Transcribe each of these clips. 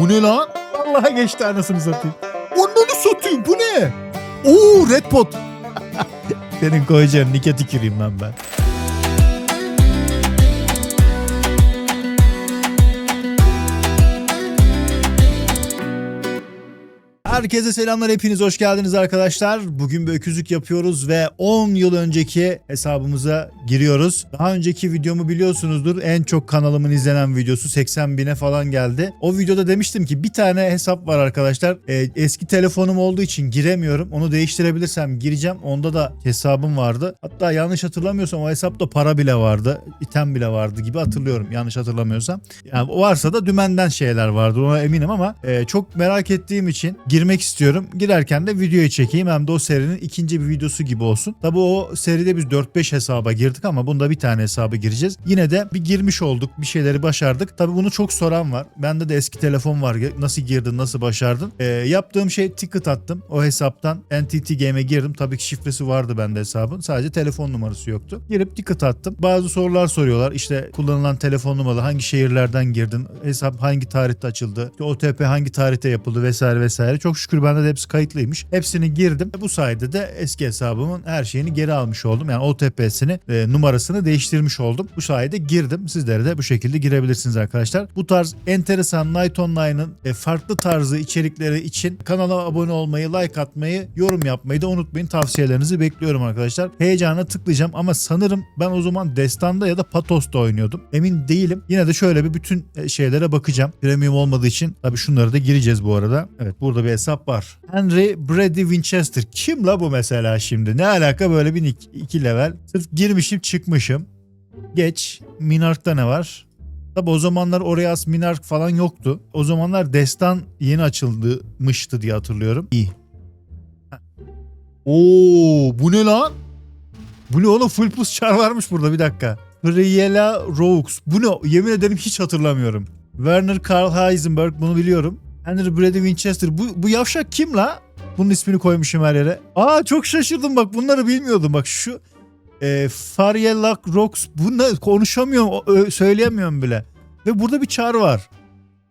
bu ne lan? Vallahi geçti anasını satayım. Onları satayım bu ne? Oo Red Pot. Senin koyacağın nike tüküreyim lan ben. Herkese selamlar hepiniz hoş geldiniz arkadaşlar. Bugün bir öküzlük yapıyoruz ve 10 yıl önceki hesabımıza giriyoruz. Daha önceki videomu biliyorsunuzdur. En çok kanalımın izlenen videosu 80 bine falan geldi. O videoda demiştim ki bir tane hesap var arkadaşlar. Ee, eski telefonum olduğu için giremiyorum. Onu değiştirebilirsem gireceğim. Onda da hesabım vardı. Hatta yanlış hatırlamıyorsam o hesapta para bile vardı. item bile vardı gibi hatırlıyorum yanlış hatırlamıyorsam. Yani varsa da dümenden şeyler vardır ona eminim ama e, çok merak ettiğim için girmek istiyorum. Girerken de videoyu çekeyim hem de o serinin ikinci bir videosu gibi olsun. Tabi o seride biz 4-5 hesaba girdik ama bunda bir tane hesaba gireceğiz. Yine de bir girmiş olduk bir şeyleri başardık. Tabi bunu çok soran var. Bende de eski telefon var. Nasıl girdin nasıl başardın? E, yaptığım şey ticket attım. O hesaptan NTT Game'e girdim. Tabii ki şifresi vardı bende hesabın. Sadece telefon numarası yoktu. Girip ticket attım. Bazı sorular soruyorlar. İşte kullanılan telefon numaralı hangi şehirlerden girdin? Hesap hangi tarihte açıldı? OTP hangi tarihte yapıldı vesaire vesaire. Çok şükür bende de hepsi kayıtlıymış. Hepsini girdim. Bu sayede de eski hesabımın her şeyini geri almış oldum. Yani OTP'sini, e, numarasını değiştirmiş oldum. Bu sayede girdim. Sizlere de bu şekilde girebilirsiniz arkadaşlar. Bu tarz enteresan Night Online'ın e, farklı tarzı içerikleri için kanala abone olmayı, like atmayı, yorum yapmayı da unutmayın. Tavsiyelerinizi bekliyorum arkadaşlar. Heyecana tıklayacağım ama sanırım ben o zaman Destan'da ya da Patos'ta oynuyordum. Emin değilim. Yine de şöyle bir bütün e, şeylere bakacağım. Premium olmadığı için tabii şunları da gireceğiz bu arada. Evet burada bir hesap var. Henry Brady Winchester. Kim la bu mesela şimdi? Ne alaka böyle bir iki, level? Sırf girmişim çıkmışım. Geç. Minark'ta ne var? Tabi o zamanlar oraya as Minark falan yoktu. O zamanlar Destan yeni açılmıştı diye hatırlıyorum. İyi. Oo bu ne lan? Bu ne oğlum full plus char varmış burada bir dakika. Friela Roux. Bu ne? Yemin ederim hiç hatırlamıyorum. Werner Karl Heisenberg bunu biliyorum. Henry Brady Winchester. Bu, bu yavşak kim la? Bunun ismini koymuşum her yere. Aa çok şaşırdım bak bunları bilmiyordum. Bak şu e, Farielak Rox. Bunlar konuşamıyorum. söyleyemiyorum bile. Ve burada bir çar var.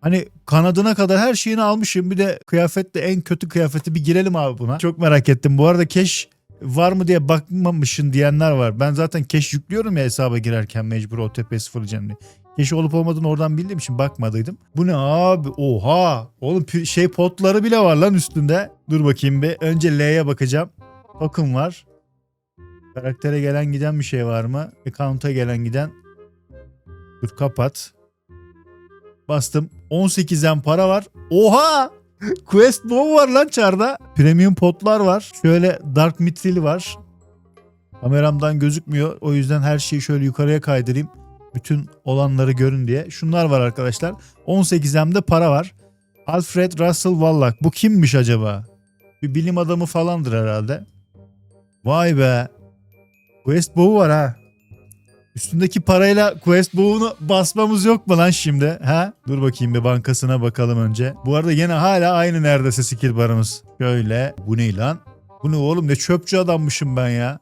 Hani kanadına kadar her şeyini almışım. Bir de kıyafette en kötü kıyafeti bir girelim abi buna. Çok merak ettim. Bu arada keş var mı diye bakmamışsın diyenler var. Ben zaten keş yüklüyorum ya hesaba girerken mecbur OTP sıfırlayacağım diye. Keş olup olmadığını oradan bildiğim için bakmadıydım. Bu ne abi? Oha! Oğlum şey potları bile var lan üstünde. Dur bakayım bir. Önce L'ye bakacağım. Token var. Karaktere gelen giden bir şey var mı? Account'a gelen giden. Dur kapat. Bastım. 18'den para var. Oha! Quest Bow var lan çarda. Premium potlar var. Şöyle Dark Mithril var. Kameramdan gözükmüyor. O yüzden her şeyi şöyle yukarıya kaydırayım. Bütün olanları görün diye. Şunlar var arkadaşlar. 18'emde para var. Alfred Russel Wallach. Bu kimmiş acaba? Bir bilim adamı falandır herhalde. Vay be. Quest Bow var ha. Üstündeki parayla Quest Bow'unu basmamız yok mu lan şimdi? Ha? Dur bakayım bir bankasına bakalım önce. Bu arada yine hala aynı neredeyse skill barımız. Şöyle. Bu ne lan? Bu ne oğlum ne çöpçü adammışım ben ya.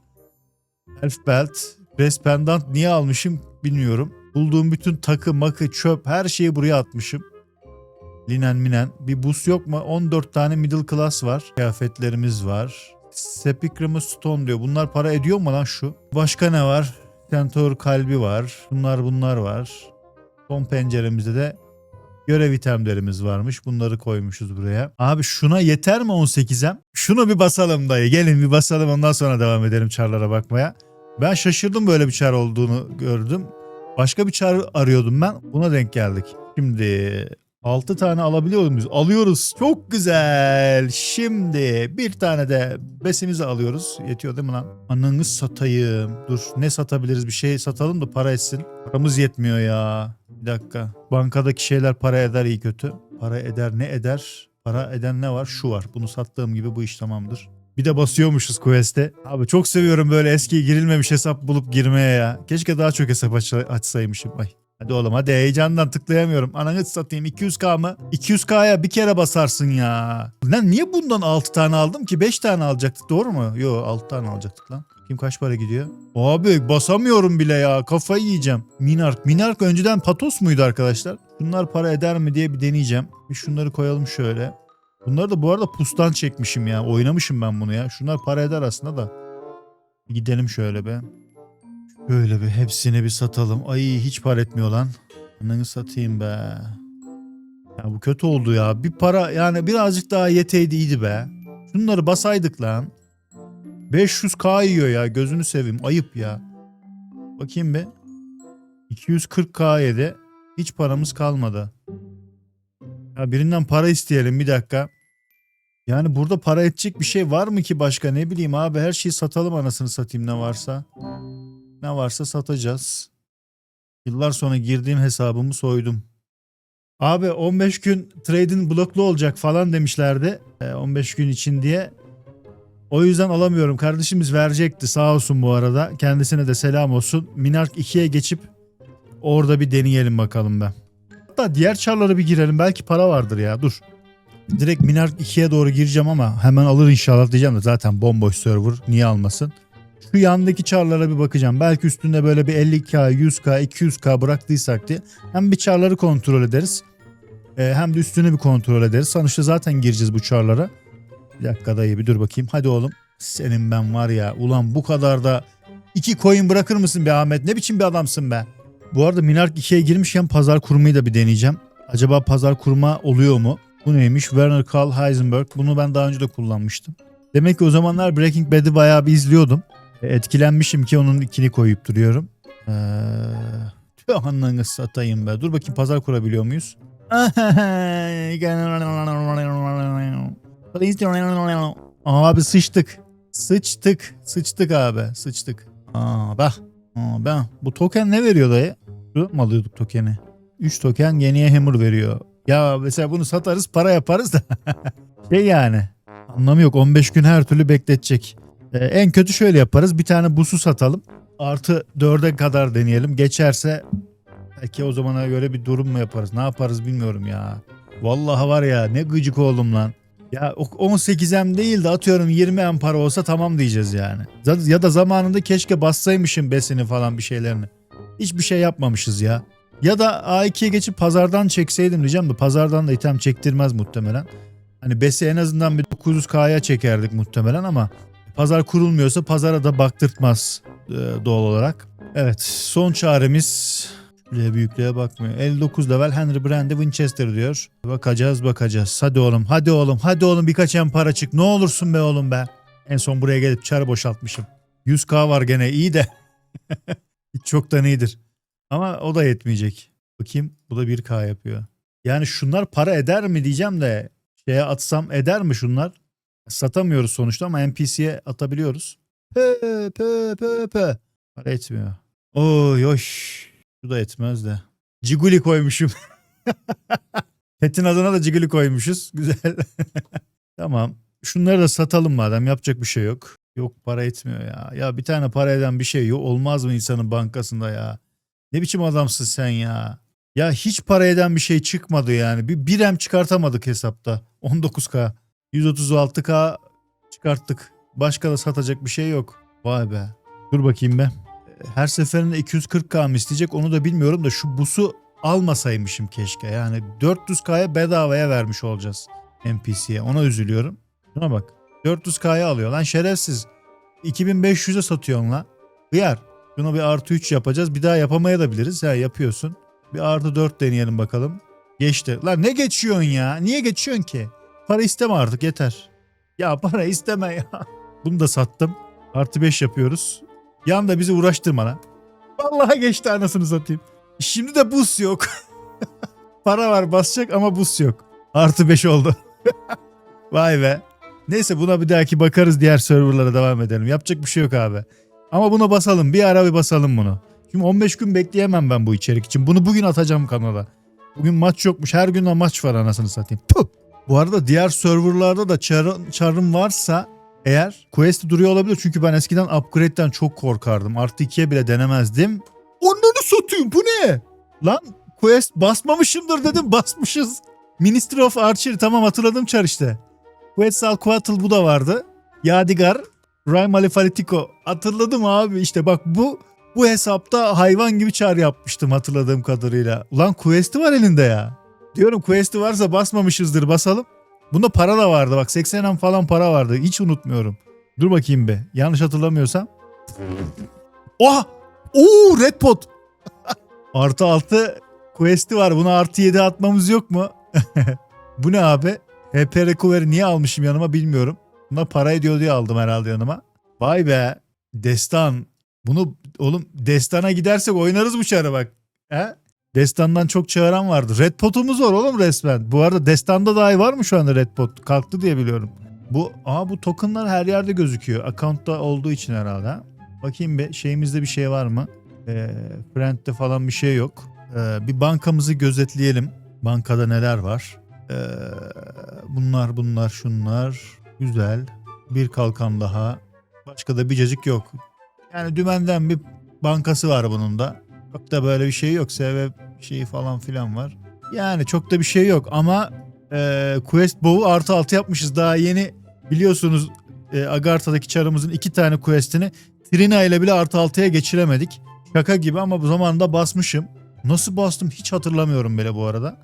Elf Belt. Breast Pendant niye almışım bilmiyorum. Bulduğum bütün takı makı çöp her şeyi buraya atmışım. Linen minen. Bir boost yok mu? 14 tane middle class var. Kıyafetlerimiz var. Sepikramı Stone diyor. Bunlar para ediyor mu lan şu? Başka ne var? Centaur kalbi var. Bunlar bunlar var. Son penceremizde de görev itemlerimiz varmış. Bunları koymuşuz buraya. Abi şuna yeter mi 18'em? Şunu bir basalım dayı. Gelin bir basalım ondan sonra devam edelim çarlara bakmaya. Ben şaşırdım böyle bir çar olduğunu gördüm. Başka bir çar arıyordum ben. Buna denk geldik. Şimdi 6 tane alabiliyor muyuz? Alıyoruz. Çok güzel. Şimdi bir tane de besimizi alıyoruz. Yetiyor değil mi lan? Ananı satayım. Dur ne satabiliriz? Bir şey satalım da para etsin. Paramız yetmiyor ya. Bir dakika. Bankadaki şeyler para eder iyi kötü. Para eder ne eder? Para eden ne var? Şu var. Bunu sattığım gibi bu iş tamamdır. Bir de basıyormuşuz Quest'e. Abi çok seviyorum böyle eski girilmemiş hesap bulup girmeye ya. Keşke daha çok hesap aç- açsaymışım. Ay. Hadi oğlum hadi heyecandan tıklayamıyorum. Ananı satayım 200k mı? 200k'ya bir kere basarsın ya. Lan niye bundan 6 tane aldım ki? 5 tane alacaktık doğru mu? Yo 6 tane alacaktık lan. Kim kaç para gidiyor? Abi basamıyorum bile ya. Kafayı yiyeceğim. Minark. Minark önceden Patos muydu arkadaşlar? Bunlar para eder mi diye bir deneyeceğim. Bir şunları koyalım şöyle. Bunları da bu arada pustan çekmişim ya. Oynamışım ben bunu ya. Şunlar para eder aslında da. Bir gidelim şöyle be. Şöyle bir hepsini bir satalım. Ay hiç para etmiyor lan. Ananı satayım be. Ya bu kötü oldu ya. Bir para yani birazcık daha yeteydi iyiydi be. Şunları basaydık lan. 500k yiyor ya gözünü seveyim ayıp ya. Bakayım be. 240k yedi. Hiç paramız kalmadı. Ya birinden para isteyelim bir dakika. Yani burada para edecek bir şey var mı ki başka ne bileyim abi her şeyi satalım anasını satayım ne varsa. Ne varsa satacağız. Yıllar sonra girdiğim hesabımı soydum. Abi 15 gün trade'in bloklu olacak falan demişlerdi. e, 15 gün için diye. O yüzden alamıyorum. Kardeşimiz verecekti sağ olsun bu arada. Kendisine de selam olsun. Minark 2'ye geçip orada bir deneyelim bakalım ben. Hatta diğer çarlara bir girelim. Belki para vardır ya. Dur. Direkt Minark 2'ye doğru gireceğim ama hemen alır inşallah diyeceğim de zaten bomboş server. Niye almasın? Şu yandaki çarlara bir bakacağım. Belki üstünde böyle bir 50k, 100k, 200k bıraktıysak diye. Hem bir çarları kontrol ederiz. e, hem de üstünü bir kontrol ederiz. Sonuçta zaten gireceğiz bu çarlara. Bir dakika dayı bir dur bakayım. Hadi oğlum. Senin ben var ya. Ulan bu kadar da iki coin bırakır mısın be Ahmet? Ne biçim bir adamsın be? Bu arada Minark 2'ye girmişken pazar kurmayı da bir deneyeceğim. Acaba pazar kurma oluyor mu? Bu neymiş? Werner Karl Heisenberg. Bunu ben daha önce de kullanmıştım. Demek ki o zamanlar Breaking Bad'i bayağı bir izliyordum. E, Etkilenmişim ki onun ikini koyup duruyorum. Eee... Tüh satayım be. Dur bakayım pazar kurabiliyor muyuz? Abi sıçtık. Sıçtık. Sıçtık abi. Sıçtık. Aa bak. Aa, ben. Bu token ne veriyor dayı? Mu alıyorduk tokeni? 3 token yeniye hammer veriyor. Ya mesela bunu satarız para yaparız da. şey yani. Anlamı yok 15 gün her türlü bekletecek. Ee, en kötü şöyle yaparız. Bir tane busu satalım. Artı 4'e kadar deneyelim. Geçerse belki o zamana göre bir durum mu yaparız? Ne yaparız bilmiyorum ya. Vallahi var ya ne gıcık oldum lan. Ya o 18M değil de atıyorum 20M para olsa tamam diyeceğiz yani. Ya- Ya da zamanında keşke bassaymışım besini falan bir şeylerini. Hiçbir şey yapmamışız ya. Ya da A2'ye geçip pazardan çekseydim diyeceğim de pazardan da item çektirmez muhtemelen. Hani besi en azından bir 900K'ya çekerdik muhtemelen ama pazar kurulmuyorsa pazara da baktırtmaz e, doğal olarak. Evet son çaremiz Büyüklüğe büyüklüğe bakmıyor. 59 level Henry Brandy Winchester diyor. Bakacağız bakacağız. Hadi oğlum hadi oğlum hadi oğlum birkaç en para çık. Ne olursun be oğlum be. En son buraya gelip çarı boşaltmışım. 100k var gene iyi de. Hiç çoktan iyidir. Ama o da yetmeyecek. Bakayım bu da 1k yapıyor. Yani şunlar para eder mi diyeceğim de şeye atsam eder mi şunlar? Satamıyoruz sonuçta ama NPC'ye atabiliyoruz. Pö pö pö pö. Para etmiyor. Oy oy. Şu da etmez de. Ciguli koymuşum. Pet'in adına da Ciguli koymuşuz. Güzel. tamam. Şunları da satalım madem. Yapacak bir şey yok. Yok para etmiyor ya. Ya bir tane para eden bir şey yok. Olmaz mı insanın bankasında ya? Ne biçim adamsın sen ya? Ya hiç para eden bir şey çıkmadı yani. Bir birem çıkartamadık hesapta. 19k. 136k çıkarttık. Başka da satacak bir şey yok. Vay be. Dur bakayım be her seferinde 240k mı isteyecek onu da bilmiyorum da şu busu almasaymışım keşke. Yani 400k'ya bedavaya vermiş olacağız NPC'ye. Ona üzülüyorum. Şuna bak. 400k'ya alıyor lan şerefsiz. 2500'e satıyorsun lan. Hıyar. Şuna bir artı 3 yapacağız. Bir daha yapamaya da biliriz. Ha yapıyorsun. Bir artı 4 deneyelim bakalım. Geçti. Lan ne geçiyorsun ya? Niye geçiyorsun ki? Para isteme artık yeter. Ya para isteme ya. Bunu da sattım. Artı 5 yapıyoruz. Yan da bizi uğraştırma lan. Vallahi geçti anasını satayım. Şimdi de bus yok. Para var basacak ama bus yok. Artı 5 oldu. Vay be. Neyse buna bir dahaki bakarız diğer serverlara devam edelim. Yapacak bir şey yok abi. Ama buna basalım. Bir ara bir basalım bunu. Şimdi 15 gün bekleyemem ben bu içerik için. Bunu bugün atacağım kanala. Bugün maç yokmuş. Her gün de maç var anasını satayım. Puh. Bu arada diğer serverlarda da çarın, çarın varsa eğer quest duruyor olabilir çünkü ben eskiden upgrade'den çok korkardım. Artı 2'ye bile denemezdim. Onları satayım bu ne? Lan quest basmamışımdır dedim basmışız. Ministry of Archery tamam hatırladım çar işte. Quetzalcoatl bu da vardı. Yadigar Rhyme Alifalitiko. Hatırladım abi işte bak bu bu hesapta hayvan gibi çar yapmıştım hatırladığım kadarıyla. Ulan quest'i var elinde ya. Diyorum quest'i varsa basmamışızdır basalım. Bunda para da vardı bak 80 falan para vardı hiç unutmuyorum. Dur bakayım be yanlış hatırlamıyorsam. Oha! Oo red pot. artı 6 quest'i var buna artı 7 atmamız yok mu? bu ne abi? HP Recovery niye almışım yanıma bilmiyorum. Buna para ediyor diye aldım herhalde yanıma. Vay be. Destan. Bunu oğlum Destan'a gidersek oynarız bu çarı bak. He? Destan'dan çok çağıran vardı. Red Pot'umuz var oğlum resmen. Bu arada Destan'da dahi var mı şu anda Red Pot? Kalktı diye biliyorum. Bu aa bu tokenlar her yerde gözüküyor. Account'ta olduğu için herhalde. ha? Bakayım bir şeyimizde bir şey var mı? Ee, Friend'de falan bir şey yok. Ee, bir bankamızı gözetleyelim. Bankada neler var? Ee, bunlar bunlar şunlar. Güzel. Bir kalkan daha. Başka da bir cacık yok. Yani dümenden bir bankası var bunun da. Çok da böyle bir şey yok. Sebep şeyi falan filan var. Yani çok da bir şey yok ama e, Quest Bow'u artı altı yapmışız. Daha yeni biliyorsunuz e, Agartha'daki çarımızın iki tane questini Trina ile bile artı altıya geçiremedik. Şaka gibi ama bu zamanda basmışım. Nasıl bastım hiç hatırlamıyorum bile bu arada.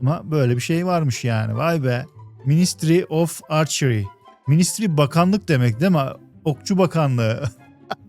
Ama böyle bir şey varmış yani. Vay be. Ministry of Archery. Ministry bakanlık demek değil mi? Okçu bakanlığı.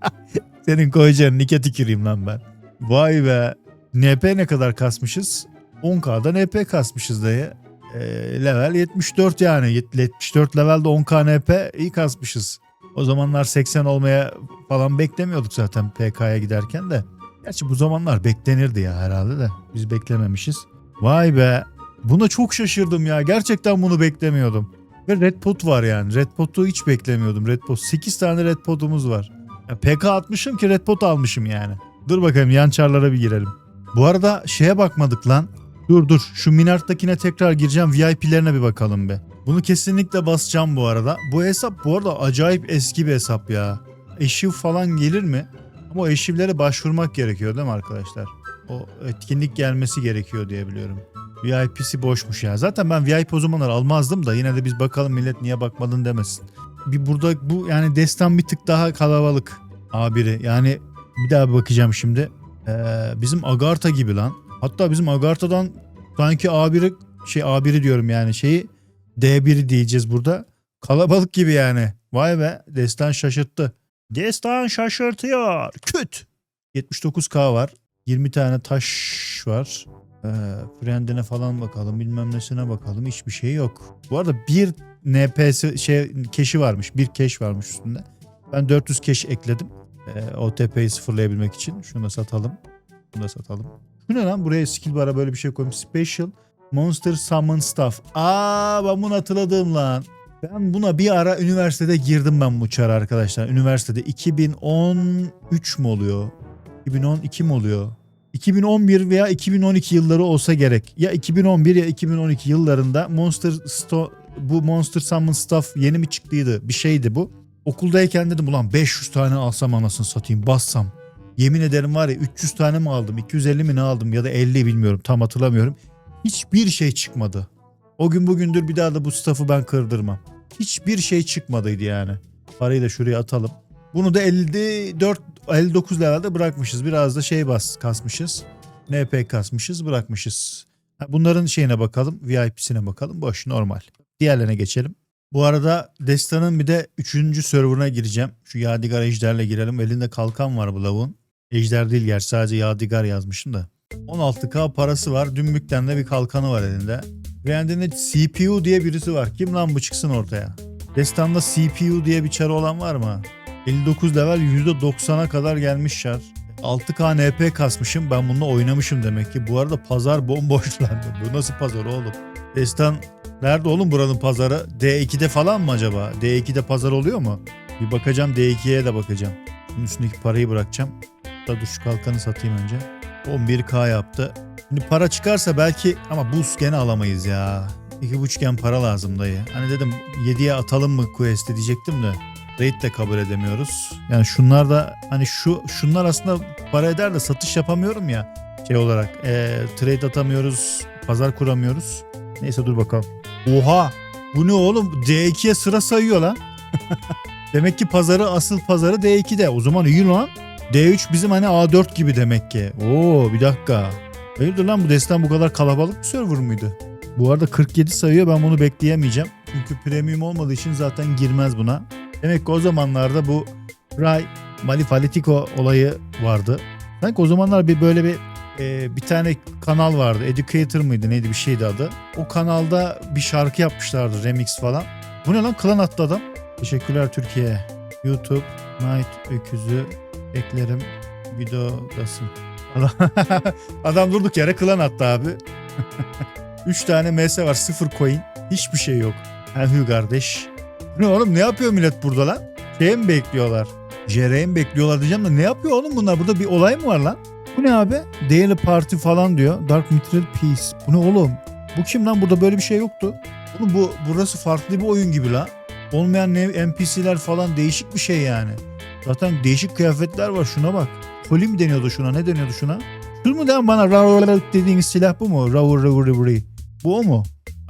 Senin koyacağın nike tüküreyim lan ben. Vay be. NP ne kadar kasmışız? 10K'da NP kasmışız dayı. Ee, level 74 yani. Yet- 74 levelde 10K NP iyi kasmışız. O zamanlar 80 olmaya falan beklemiyorduk zaten PK'ya giderken de. Gerçi bu zamanlar beklenirdi ya herhalde de. Biz beklememişiz. Vay be. Buna çok şaşırdım ya. Gerçekten bunu beklemiyordum. Ve Red Pot var yani. Red Pot'u hiç beklemiyordum. Red Pot. 8 tane Red Pot'umuz var. Ya PK atmışım ki Red Pot almışım yani. Dur bakayım yan çarlara bir girelim. Bu arada şeye bakmadık lan. Dur dur şu Minart'takine tekrar gireceğim. VIP'lerine bir bakalım be. Bunu kesinlikle basacağım bu arada. Bu hesap bu arada acayip eski bir hesap ya. Eşiv falan gelir mi? Ama o eşivlere başvurmak gerekiyor değil mi arkadaşlar? O etkinlik gelmesi gerekiyor diye biliyorum. VIP'si boşmuş ya. Zaten ben VIP o zamanlar almazdım da yine de biz bakalım millet niye bakmadın demesin. Bir burada bu yani destan bir tık daha kalabalık A1'i. Yani bir daha bakacağım şimdi. Ee, bizim Agartha gibi lan. Hatta bizim Agartha'dan sanki A1'i şey A1'i diyorum yani şeyi D1'i diyeceğiz burada. Kalabalık gibi yani. Vay be destan şaşırttı. Destan şaşırtıyor. Küt. 79k var. 20 tane taş var. Ee, frendine falan bakalım bilmem nesine bakalım hiçbir şey yok. Bu arada bir NPS şey keşi varmış bir keş varmış üstünde. Ben 400 keş ekledim. Ee, OTP'yi sıfırlayabilmek için. Şunu da satalım. Bunu da satalım. Bu ne lan buraya skill bara böyle bir şey koymuş. Special Monster Summon Stuff. Aa ben bunu hatırladım lan. Ben buna bir ara üniversitede girdim ben bu çara arkadaşlar. Üniversitede 2013 mu oluyor? 2012 mi oluyor? 2011 veya 2012 yılları olsa gerek. Ya 2011 ya 2012 yıllarında Monster Sto bu Monster Summon Stuff yeni mi çıktıydı? Bir şeydi bu. Okuldayken dedim ulan 500 tane alsam anasını satayım bassam. Yemin ederim var ya 300 tane mi aldım 250 mi ne aldım ya da 50 bilmiyorum tam hatırlamıyorum. Hiçbir şey çıkmadı. O gün bugündür bir daha da bu staff'ı ben kırdırmam. Hiçbir şey çıkmadıydı yani. Parayı da şuraya atalım. Bunu da 54 59 levelde bırakmışız. Biraz da şey bas kasmışız. NP kasmışız bırakmışız. Bunların şeyine bakalım. VIP'sine bakalım. Boş normal. Diğerlerine geçelim. Bu arada Destan'ın bir de 3. serverına gireceğim. Şu Yadigar Ejder'le girelim. Elinde kalkan var bu lavuğun. Ejder değil gerçi sadece Yadigar yazmışım da. 16k parası var. Dümbükten de bir kalkanı var elinde. Elinde CPU diye birisi var. Kim lan bu çıksın ortaya? Destan'da CPU diye bir çarı olan var mı? 59 level %90'a kadar gelmiş şar. 6K NP kasmışım ben bununla oynamışım demek ki. Bu arada pazar bomboş lan. Bu nasıl pazar oğlum? Destan nerede oğlum buranın pazarı? D2'de falan mı acaba? D2'de pazar oluyor mu? Bir bakacağım D2'ye de bakacağım. Bunun üstündeki parayı bırakacağım. Da dur şu kalkanı satayım önce. 11K yaptı. Şimdi para çıkarsa belki ama boost gene alamayız ya. İki buçukken para lazım dayı. Hani dedim 7'ye atalım mı quest'i diyecektim de. Raid de kabul edemiyoruz. Yani şunlar da hani şu şunlar aslında para eder de satış yapamıyorum ya şey olarak. E, trade atamıyoruz, pazar kuramıyoruz. Neyse dur bakalım. Oha! Bu ne oğlum? D2'ye sıra sayıyor lan. Demek ki pazarı asıl pazarı D2'de. O zaman iyi lan. D3 bizim hani A4 gibi demek ki. Oo bir dakika. Hayırdır lan bu destan bu kadar kalabalık bir server mıydı? Bu arada 47 sayıyor ben bunu bekleyemeyeceğim. Çünkü premium olmadığı için zaten girmez buna. Demek ki o zamanlarda bu Ray Malifalitiko olayı vardı. Sanki o zamanlar bir böyle bir e, bir tane kanal vardı. Educator mıydı neydi bir şeydi adı. O kanalda bir şarkı yapmışlardı remix falan. Bu ne lan klan attı adam. Teşekkürler Türkiye. YouTube Night Öküzü eklerim videodasın. Adam, durduk yere klan attı abi. 3 tane MS var 0 coin. Hiçbir şey yok. Hü kardeş. Ne oğlum ne yapıyor millet burada lan? Şeye mi bekliyorlar? JR'ye mi bekliyorlar diyeceğim de ne yapıyor oğlum bunlar? Burada bir olay mı var lan? Bu ne abi? Daily Party falan diyor. Dark Mithril Peace. Bu ne oğlum? Bu kim lan? Burada böyle bir şey yoktu. Oğlum bu burası farklı bir oyun gibi la. Olmayan NPC'ler falan değişik bir şey yani. Zaten değişik kıyafetler var şuna bak. Poli mi deniyordu şuna? Ne deniyordu şuna? Şu mu den bana Rav dediğiniz silah bu mu? Rav Rav Rav. Bu o mu?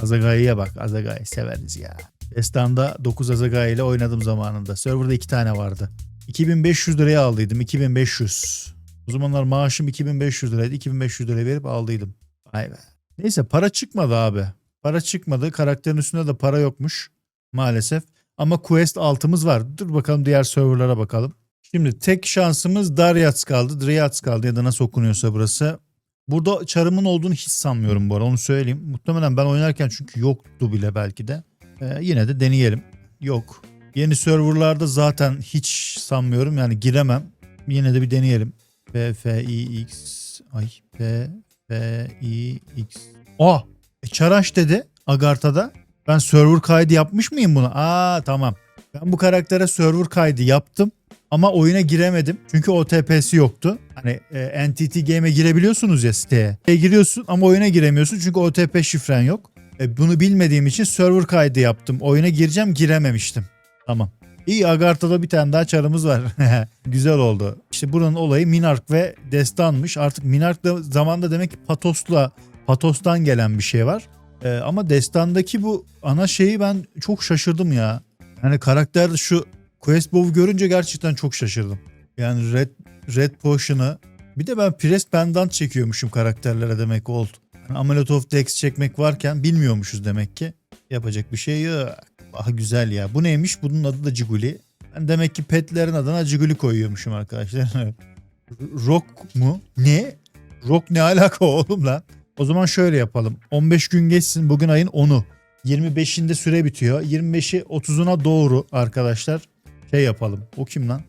Azagai'ye bak. Azagai severiz ya. Destan'da 9 Azagai ile oynadım zamanında. Serverda 2 tane vardı. 2500 liraya aldıydım. 2500. O zamanlar maaşım 2500 liraydı. 2500 liraya verip aldıydım. Vay be. Neyse para çıkmadı abi. Para çıkmadı. Karakterin üstünde de para yokmuş. Maalesef. Ama Quest altımız var. Dur bakalım diğer serverlara bakalım. Şimdi tek şansımız Daryats kaldı. Dryats kaldı ya da nasıl okunuyorsa burası. Burada çarımın olduğunu hiç sanmıyorum bu arada onu söyleyeyim. Muhtemelen ben oynarken çünkü yoktu bile belki de. Ee, yine de deneyelim. Yok. Yeni serverlarda zaten hiç sanmıyorum yani giremem. Yine de bir deneyelim. P F I X ay P F I X. Aa, e, Çaraş dedi Agartha'da. Ben server kaydı yapmış mıyım bunu? Aa tamam. Ben bu karaktere server kaydı yaptım ama oyuna giremedim. Çünkü OTP'si yoktu. Hani e, NTT Game'e girebiliyorsunuz ya siteye. E, giriyorsun ama oyuna giremiyorsun çünkü OTP şifren yok. E, bunu bilmediğim için server kaydı yaptım. Oyuna gireceğim girememiştim. Tamam. İyi Agartha'da bir tane daha çarımız var. Güzel oldu. İşte buranın olayı Minark ve Destan'mış. Artık Minark da zamanda demek ki Patos'la Patos'tan gelen bir şey var. Ee, ama Destan'daki bu ana şeyi ben çok şaşırdım ya. Yani karakterde şu Quest Bow görünce gerçekten çok şaşırdım. Yani Red, Red Potion'ı bir de ben Press Pendant çekiyormuşum karakterlere demek oldu. Yani Amulet of Dex çekmek varken bilmiyormuşuz demek ki. Yapacak bir şey yok. Ah güzel ya. Bu neymiş? Bunun adı da Ciguli. Ben demek ki petlerin adına Ciguli koyuyormuşum arkadaşlar. Rock mu? Ne? Rock ne alaka oğlum lan? O zaman şöyle yapalım. 15 gün geçsin. Bugün ayın 10'u. 25'inde süre bitiyor. 25'i 30'una doğru arkadaşlar şey yapalım. O kim lan?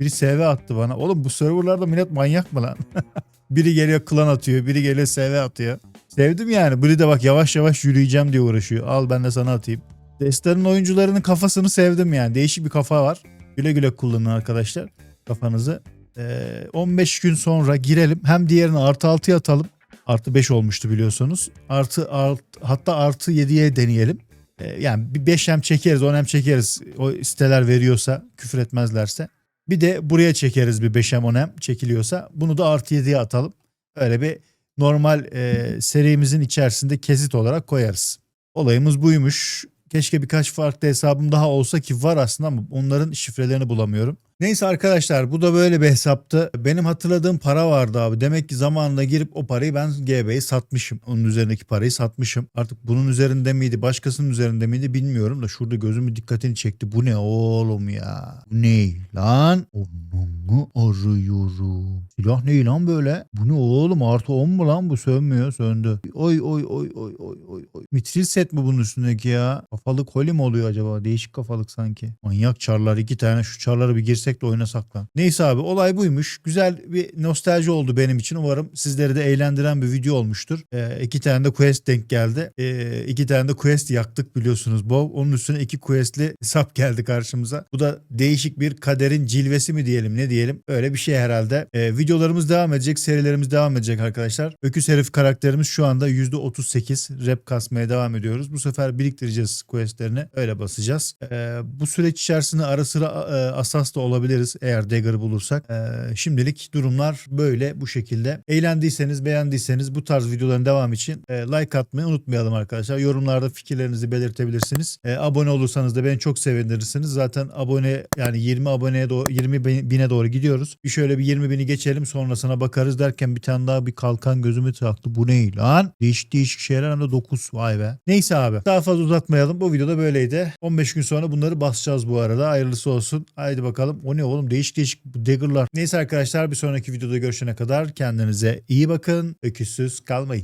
Biri SV attı bana. Oğlum bu serverlarda millet manyak mı lan? biri geliyor klan atıyor. Biri geliyor SV atıyor. Sevdim yani. Biri de bak yavaş yavaş yürüyeceğim diye uğraşıyor. Al ben de sana atayım. Destanın oyuncularının kafasını sevdim yani. Değişik bir kafa var. Güle güle kullanın arkadaşlar kafanızı. Ee, 15 gün sonra girelim. Hem diğerini artı 6'ya atalım. Artı 5 olmuştu biliyorsunuz. Artı, art, hatta artı 7'ye deneyelim. Ee, yani bir 5 hem çekeriz 10 hem çekeriz. O siteler veriyorsa küfür etmezlerse. Bir de buraya çekeriz bir 5 hem 10 hem çekiliyorsa. Bunu da artı 7'ye atalım. Öyle bir normal e, serimizin içerisinde kesit olarak koyarız. Olayımız buymuş. Keşke birkaç farklı hesabım daha olsa ki var aslında ama onların şifrelerini bulamıyorum. Neyse arkadaşlar bu da böyle bir hesaptı. Benim hatırladığım para vardı abi. Demek ki zamanında girip o parayı ben GB'yi satmışım. Onun üzerindeki parayı satmışım. Artık bunun üzerinde miydi başkasının üzerinde miydi bilmiyorum da şurada gözümü dikkatini çekti. Bu ne oğlum ya? Bu ne lan? Onu arıyorum. Silah ne lan böyle? Bu ne oğlum artı 10 mu lan bu sönmüyor söndü. Oy oy oy oy oy oy oy. Mitril set mi bunun üstündeki ya? Kafalık holi mi oluyor acaba? Değişik kafalık sanki. Manyak çarlar iki tane şu çarları bir girsek de oynasak lan. Neyse abi olay buymuş. Güzel bir nostalji oldu benim için. Umarım sizleri de eğlendiren bir video olmuştur. Ee, iki tane de quest denk geldi. Ee, iki tane de quest yaktık biliyorsunuz. Bob onun üstüne iki questli hesap geldi karşımıza. Bu da değişik bir kaderin cilvesi mi diyelim ne diyelim. Öyle bir şey herhalde. Ee, videolarımız devam edecek. Serilerimiz devam edecek arkadaşlar. Öküz herif karakterimiz şu anda %38 rep kasmaya devam ediyoruz. Bu sefer biriktireceğiz questlerini. Öyle basacağız. Ee, bu süreç içerisinde ara sıra e, asas da olabilir bulabiliriz eğer dagger bulursak. Ee, şimdilik durumlar böyle bu şekilde. Eğlendiyseniz beğendiyseniz bu tarz videoların devamı için e, like atmayı unutmayalım arkadaşlar. Yorumlarda fikirlerinizi belirtebilirsiniz. E, abone olursanız da beni çok sevindirirsiniz. Zaten abone yani 20 aboneye doğru 20 bin- bine doğru gidiyoruz. Bir şöyle bir 20 bini geçelim sonrasına bakarız derken bir tane daha bir kalkan gözümü taktı. Bu ne lan? Değişik değişik şeyler hem de 9 vay be. Neyse abi daha fazla uzatmayalım. Bu videoda böyleydi. 15 gün sonra bunları basacağız bu arada. Hayırlısı olsun. Haydi bakalım. O ne oğlum değişik değişik dagger'lar. Neyse arkadaşlar bir sonraki videoda görüşene kadar kendinize iyi bakın. Öküzsüz kalmayın.